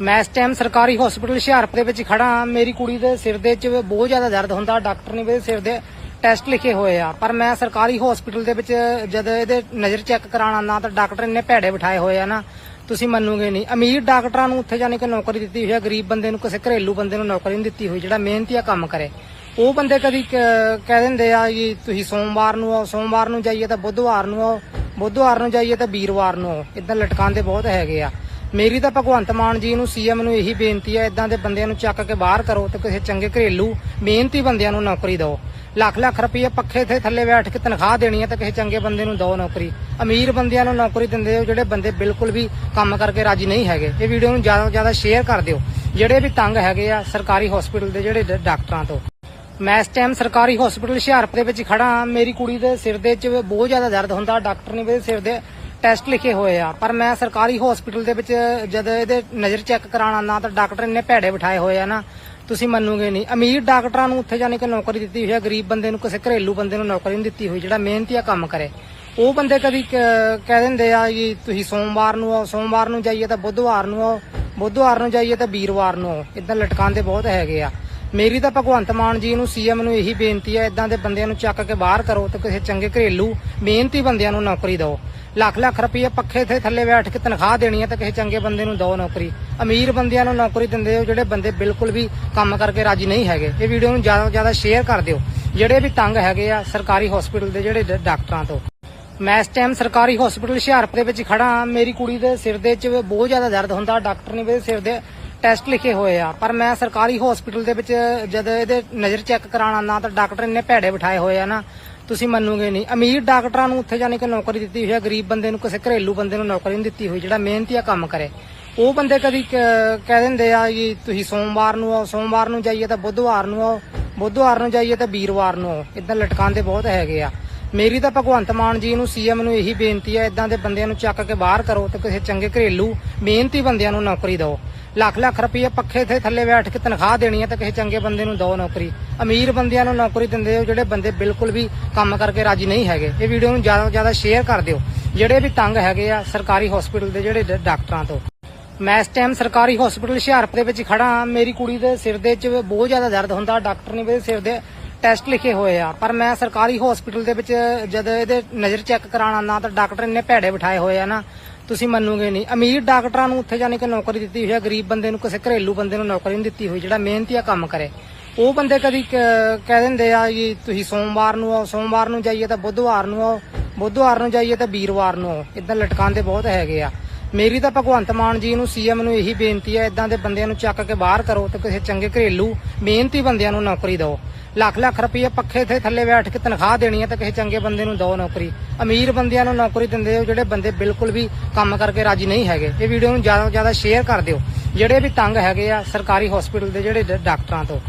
ਮੈਂ ਇਸ ਟਾਈਮ ਸਰਕਾਰੀ ਹਸਪੀਟਲ ਹੁਸ਼ਿਆਰਪੁਰ ਦੇ ਵਿੱਚ ਖੜਾ ਮੇਰੀ ਕੁੜੀ ਦੇ ਸਿਰ ਦੇ ਵਿੱਚ ਬਹੁਤ ਜ਼ਿਆਦਾ ਦਰਦ ਹੁੰਦਾ। ਡਾਕਟਰ ਨੇ ਮੇਰੇ ਸਿਰ ਦੇ ਟੈਸਟ ਲਿਖੇ ਹੋਏ ਆ। ਪਰ ਮੈਂ ਸਰਕਾਰੀ ਹਸਪੀਟਲ ਦੇ ਵਿੱਚ ਜਦ ਇਹਦੇ ਨਜ਼ਰ ਚੈੱਕ ਕਰਾਉਣ ਆਉਂਦਾ ਤਾਂ ਡਾਕਟਰ ਇੰਨੇ ਭੈੜੇ ਬਿਠਾਏ ਹੋਏ ਆ ਨਾ, ਤੁਸੀਂ ਮੰਨੋਗੇ ਨਹੀਂ। ਅਮੀਰ ਡਾਕਟਰਾਂ ਨੂੰ ਉੱਥੇ ਜਾਣੇ ਕਿ ਨੌਕਰੀ ਦਿੱਤੀ ਹੋਈ ਆ। ਗਰੀਬ ਬੰਦੇ ਨੂੰ, ਕਿਸੇ ਘਰੇਲੂ ਬੰਦੇ ਨੂੰ ਨੌਕਰੀ ਨਹੀਂ ਦਿੱਤੀ ਹੋਈ, ਜਿਹੜਾ ਮਿਹਨਤੀ ਆ ਕੰਮ ਕਰੇ। ਉਹ ਬੰਦੇ ਕਦੀ ਕ- ਕਹਿ ਦਿੰਦੇ ਆ ਕਿ ਤੁਸੀਂ ਸੋਮਵਾਰ ਨੂੰ ਆਓ, ਸੋਮਵਾਰ ਨੂੰ ਜਾਈਏ ਤਾਂ ਬੁੱਧਵਾਰ ਨੂੰ ਆਓ, ਬੁੱਧਵਾਰ ਨੂੰ ਜਾਈਏ ਤਾਂ ਵੀਰਵਾਰ ਨੂੰ ਆਓ। ਇਦਾਂ ਲਟਕਾਉਂਦੇ ਬਹੁਤ ਹੈਗੇ ਆ। ਮੇਰੀ ਤਾਂ ਭਗਵੰਤ ਮਾਨ ਜੀ ਨੂੰ ਸੀਐਮ ਨੂੰ ਇਹੀ ਬੇਨਤੀ ਹੈ ਇਦਾਂ ਦੇ ਬੰਦਿਆਂ ਨੂੰ ਚੱਕ ਕੇ ਬਾਹਰ ਕਰੋ ਤੇ ਕਿਸੇ ਚੰਗੇ ਘਰੇਲੂ ਮਿਹਨਤੀ ਬੰਦਿਆਂ ਨੂੰ ਨੌਕਰੀ ਦਿਓ। ਲੱਖ ਲੱਖ ਰੁਪਏ ਪੱਖੇ ਤੇ ਥੱਲੇ ਬੈਠ ਕੇ ਤਨਖਾਹ ਦੇਣੀ ਹੈ ਤਾਂ ਕਿਸੇ ਚੰਗੇ ਬੰਦੇ ਨੂੰ ਦਿਓ ਨੌਕਰੀ। ਅਮੀਰ ਬੰਦਿਆਂ ਨੂੰ ਨੌਕਰੀ ਦਿੰਦੇ ਹੋ, ਜਿਹੜੇ ਬੰਦੇ ਬਿਲਕੁਲ ਵੀ ਕੰਮ ਕਰਕੇ ਰਾਜੀ ਨਹੀਂ ਹੈਗੇ। ਇਹ ਵੀਡੀਓ ਨੂੰ ਜ਼ਿਆਦਾ ਤੋਂ ਜ਼ਿਆਦਾ ਸ਼ੇਅਰ ਕਰ ਦਿਓ। ਜਿਹੜੇ ਵੀ ਤੰਗ ਹੈਗੇ ਆ ਸਰਕਾਰੀ ਹਸਪੀਟਲ ਦੇ ਜਿਹੜੇ ਡਾਕਟਰਾਂ ਤੋਂ। ਮੈਂ ਇਸ ਟਾਈਮ ਸਰਕਾਰੀ ਹਸਪੀਟਲ ਹੁਸ਼ਿਆਰਪੁਰ ਦੇ ਵਿੱਚ ਖੜਾ ਹਾਂ। ਮੇਰੀ ਕੁੜੀ ਦੇ ਸਿਰ ਦੇ ਵਿੱਚ ਬਹੁਤ ਜ਼ਿਆਦਾ ਦਰਦ ਹੁੰਦਾ। ਡਾਕਟਰ ਨੇ ਮੇਰੇ ਸਿਰ ਦੇ ਟੈਸਟ ਲਿਖੇ ਹੋਏ ਆ। ਪਰ ਮੈਂ ਸਰਕਾਰੀ ਹਸਪੀਟਲ ਦੇ ਵਿੱਚ, ਜਦ ਇਹਦੇ ਨਜ਼ਰ ਚੈੱਕ ਕਰਾਉਣ ਆਉਂਦਾ ਤਾਂ ਡਾਕਟਰ ਇੰਨੇ ਭੈੜੇ ਬਿਠਾਏ ਹੋਏ ਆ ਨਾ, ਤੁਸੀਂ ਮੰਨੋਗੇ ਨਹੀਂ। ਅਮੀਰ ਡਾਕਟਰਾਂ ਨੂੰ ਉੱਥੇ ਜਾਣੇ ਕਿ ਨੌਕਰੀ ਦਿੱਤੀ ਹੋਈ ਹੈ ਗਰੀਬ ਬੰਦੇ ਨੂੰ ਕਿਸੇ ਘਰੇਲੂ ਬੰਦੇ ਨੂੰ ਨੌਕਰੀ ਨਹੀਂ ਦਿੱਤੀ ਹੋਈ, ਜਿਹੜਾ ਮਿਹਨਤੀ ਮਿਹਨਤੀਆ ਕੰਮ ਕਰੇ। ਉਹ ਬੰਦੇ ਕਦੀ ਕ- ਕਹਿ ਦਿੰਦੇ ਆ ਜੀ, ਤੁਸੀਂ ਸੋਮਵਾਰ ਨੂੰ ਆਓ, ਸੋਮਵਾਰ ਨੂੰ ਜਾਈਏ ਤਾਂ ਬੁੱਧਵਾਰ ਨੂੰ ਆਓ, ਬੁੱਧਵਾਰ ਨੂੰ ਜਾਈਏ ਤਾਂ ਵੀਰਵਾਰ ਨੂੰ ਆਓ। ਇਦਾਂ ਲਟਕਾਉਂਦੇ ਬਹੁਤ ਹੈਗੇ ਆ। ਮੇਰੀ ਤਾਂ ਭਗਵੰਤ ਮਾਨ ਜੀ ਨੂੰ, ਸੀਐਮ ਨੂੰ ਇਹੀ ਬੇਨਤੀ ਹੈ ਇਦਾਂ ਦੇ ਬੰਦਿਆਂ ਨੂੰ ਚੱਕ ਕੇ ਬਾਹਰ ਕਰੋ ਤੇ ਕਿਸੇ ਚੰਗੇ ਘਰੇਲੂ, ਮਿਹਨਤੀ ਬੰਦਿਆਂ ਨੂੰ ਨੌਕਰੀ ਦਿਓ। ਲੱਖ ਲੱਖ ਰੁਪਏ ਪੱਖੇ ਤੇ ਥੱਲੇ ਬੈਠ ਕੇ ਤਨਖਾਹ ਦੇਣੀ ਹੈ ਤਾਂ ਕਿਸੇ ਚੰਗੇ ਬੰਦੇ ਨੂੰ ਦਿਓ ਨੌਕਰੀ। ਅਮੀਰ ਬੰਦਿਆਂ ਨੂੰ ਨੌਕਰੀ ਦਿੰਦੇ ਹੋ, ਜਿਹੜੇ ਬੰਦੇ ਬਿਲਕੁਲ ਵੀ ਕੰਮ ਕਰਕੇ ਰਾਜੀ ਨਹੀਂ ਹੈਗੇ। ਇਹ ਵੀਡੀਓ ਨੂੰ ਜ਼ਿਆਦਾ ਤੋਂ ਜ਼ਿਆਦਾ ਸ਼ੇਅਰ ਕਰ ਦਿਓ। ਜਿਹੜੇ ਵੀ ਤੰਗ ਹੈਗੇ ਆ ਸਰਕਾਰੀ ਹਸਪੀਟਲ ਦੇ ਜਿਹੜੇ ਡਾਕਟਰਾਂ ਤੋਂ। ਮੈਂ ਇਸ ਟਾਈਮ ਸਰਕਾਰੀ ਹਸਪੀਟਲ ਹੁਸ਼ਿਆਰਪੁਰ ਦੇ ਵਿੱਚ ਖੜਾ ਮੇਰੀ ਕੁੜੀ ਦੇ ਸਿਰ ਦੇ ਵਿੱਚ ਬਹੁਤ ਜ਼ਿਆਦਾ ਦਰਦ ਹੁੰਦਾ। ਡਾਕਟਰ ਨੇ ਮੇਰੇ ਸਿਰ ਦੇ ਟੈਸਟ ਲਿਖੇ ਹੋਏ ਆ। ਪਰ ਮੈਂ ਸਰਕਾਰੀ ਹਸਪੀਟਲ ਦੇ ਵਿੱਚ, ਜਦ ਇਹਦੇ ਨਜ਼ਰ ਚੈੱਕ ਕਰਾਉਣ ਆਉਂਦਾ ਤਾਂ ਡਾਕਟਰ ਇੰਨੇ ਭੈੜੇ ਬਿਠਾਏ ਹੋਏ ਆ ਨਾ, ਤੁਸੀਂ ਮੰਨੋਗੇ ਨਹੀਂ। ਅਮੀਰ ਡਾਕਟਰਾਂ ਨੂੰ ਉੱਥੇ ਜਾਣੇ ਕਿ ਨੌਕਰੀ ਦਿੱਤੀ ਹੋਈ ਹੈ ਗਰੀਬ ਬੰਦੇ ਨੂੰ ਕਿਸੇ ਘਰੇਲੂ ਬੰਦੇ ਨੂੰ ਨੌਕਰੀ ਨਹੀਂ ਦਿੱਤੀ ਹੋਈ, ਜਿਹੜਾ ਮਿਹਨਤੀ ਮਿਹਨਤੀਆ ਕੰਮ ਕਰੇ। ਉਹ ਬੰਦੇ ਕਦੀ ਕ- ਕਹਿ ਦਿੰਦੇ ਆ ਜੀ, ਤੁਸੀਂ ਸੋਮਵਾਰ ਨੂੰ ਆਓ, ਸੋਮਵਾਰ ਨੂੰ ਜਾਈਏ ਤਾਂ ਬੁੱਧਵਾਰ ਨੂੰ ਆਓ, ਬੁੱਧਵਾਰ ਨੂੰ ਜਾਈਏ ਤਾਂ ਵੀਰਵਾਰ ਨੂੰ ਆਓ। ਇਦਾਂ ਲਟਕਾਉਂਦੇ ਬਹੁਤ ਹੈਗੇ ਆ। ਮੇਰੀ ਤਾਂ ਭਗਵੰਤ ਮਾਨ ਜੀ ਨੂੰ ਸੀਐਮ ਨੂੰ ਇਹੀ ਬੇਨਤੀ ਹੈ ਇਦਾਂ ਦੇ ਬੰਦਿਆਂ ਨੂੰ ਚੱਕ ਕੇ ਬਾਹਰ ਕਰੋ ਤੇ ਕਿਸੇ ਚੰਗੇ ਘਰੇਲੂ, ਮਿਹਨਤੀ ਬੰਦਿਆਂ ਨੂੰ ਨੌਕਰੀ ਦਿਓ। ਲੱਖ ਲੱਖ ਰੁਪਏ ਪੱਖੇ ਤੇ ਥੱਲੇ ਬੈਠ ਕੇ ਤਨਖਾਹ ਦੇਣੀ ਹੈ ਤਾਂ ਕਿਸੇ ਚੰਗੇ ਬੰਦੇ ਨੂੰ ਦਿਓ ਨੌਕਰੀ। ਅਮੀਰ ਬੰਦਿਆਂ ਨੂੰ ਨੌਕਰੀ ਦਿੰਦੇ ਹੋ, ਜਿਹੜੇ ਬੰਦੇ ਬਿਲਕੁਲ ਵੀ ਕੰਮ ਕਰਕੇ ਰਾਜੀ ਨਹੀਂ ਹੈਗੇ। ਇਹ ਵੀਡੀਓ ਨੂੰ ਜ਼ਿਆਦਾ ਤੋਂ ਜ਼ਿਆਦਾ ਸ਼ੇਅਰ ਕਰ ਦਿਓ। ਜਿਹੜੇ ਵੀ ਤੰਗ ਹੈਗੇ ਆ ਸਰਕਾਰੀ ਹਸਪੀਟਲ ਦੇ ਜਿਹੜੇ ਡਾਕਟਰਾਂ ਤੋਂ। ਮੈਂ ਇਸ ਟਾਈਮ ਸਰਕਾਰੀ ਹਸਪੀਟਲ ਹੁਸ਼ਿਆਰਪੁਰ ਦੇ ਵਿੱਚ ਖੜਾ ਹਾਂ। ਮੇਰੀ ਕੁੜੀ ਦੇ ਸਿਰ ਦੇ ਵਿੱਚ ਬਹੁਤ ਜ਼ਿਆਦਾ ਦਰਦ ਹੁੰਦਾ। ਡਾਕਟਰ ਨੇ ਮੇਰੇ ਸਿਰ ਦੇ ਟੈਸਟ ਲਿਖੇ ਹੋਏ ਆ। ਪਰ ਮੈਂ ਸਰਕਾਰੀ ਹਸਪੀਟਲ ਦੇ ਵਿੱਚ ਜਦ ਇਹਦੇ ਨਜ਼ਰ ਚੈੱਕ ਕਰਾਉਣ ਆਉਂਦਾ ਤਾਂ ਡਾਕਟਰ ਇੰਨੇ ਭੈੜੇ ਬਿਠਾਏ ਹੋਏ ਆ ਨਾ। ਤੁਸੀਂ ਮੰਨੋਗੇ ਨਹੀਂ। ਅਮੀਰ ਡਾਕਟਰਾਂ ਨੂੰ ਉੱਥੇ ਜਾਣੇ ਕਿ ਨੌਕਰੀ ਦਿੱਤੀ ਹੋਈ ਹੈ ਗਰੀਬ ਬੰਦੇ ਨੂੰ, ਕਿਸੇ ਘਰੇਲੂ ਬੰਦੇ ਨੂੰ ਨੌਕਰੀ ਨਹੀਂ ਦਿੱਤੀ ਹੋਈ, ਜਿਹੜਾ ਮਿਹਨਤੀ ਆ ਕੰਮ ਕਰੇ। ਉਹ ਬੰਦੇ ਕਦੀ ਕਹਿ ਦਿੰਦੇ ਆ ਜੀ, ਤੁਸੀਂ ਸੋਮਵਾਰ ਨੂੰ ਆਓ, ਸੋਮਵਾਰ ਨੂੰ ਜਾਈਏ ਤਾਂ ਬੁੱਧਵਾਰ ਨੂੰ ਆਓ, ਬੁੱਧਵਾਰ ਨੂੰ ਜਾਈਏ ਤਾਂ ਵੀਰਵਾਰ ਨੂੰ ਆਓ। ਇਦਾਂ ਲਟਕਾਉਂਦੇ ਬਹੁਤ ਹੈਗੇ ਆ। ਮੇਰੀ ਤਾਂ ਭਗਵੰਤ ਮਾਨ ਜੀ ਨੂੰ ਸੀਐਮ ਨੂੰ ਇਹੀ ਬੇਨਤੀ ਹੈ ਇਦਾਂ ਦੇ ਬੰਦਿਆਂ ਨੂੰ ਚੱਕ ਕੇ ਬਾਹਰ ਕਰੋ ਤੇ ਕਿਸੇ ਚੰਗੇ ਘਰੇਲੂ ਮਿਹਨਤੀ ਬੰਦਿਆਂ ਨੂੰ ਨੌਕਰੀ ਦਿਓ। ਲੱਖ ਲੱਖ ਰੁਪਏ ਪੱਖੇ ਤੇ ਥੱਲੇ ਬੈਠ ਕੇ ਤਨਖਾਹ ਦੇਣੀ ਹੈ ਤਾਂ ਕਿਸੇ ਚੰਗੇ ਬੰਦੇ ਨੂੰ ਦਿਓ ਨੌਕਰੀ। ਅਮੀਰ ਬੰਦਿਆਂ ਨੂੰ ਨੌਕਰੀ ਦਿੰਦੇ ਹੋ, ਜਿਹੜੇ ਬੰਦੇ ਬਿਲਕੁਲ ਵੀ ਕੰਮ ਕਰਕੇ ਰਾਜੀ ਨਹੀਂ ਹੈਗੇ। ਇਹ ਵੀਡੀਓ ਨੂੰ ਜ਼ਿਆਦਾ ਤੋਂ ਜ਼ਿਆਦਾ ਸ਼ੇਅਰ ਕਰ ਦਿਓ। ਜਿਹੜੇ ਵੀ ਤੰਗ ਹੈਗੇ ਆ ਸਰਕਾਰੀ ਹਸਪੀਟਲ ਦੇ, ਜਿਹੜੇ ਡਾਕਟਰਾਂ ਤੋਂ।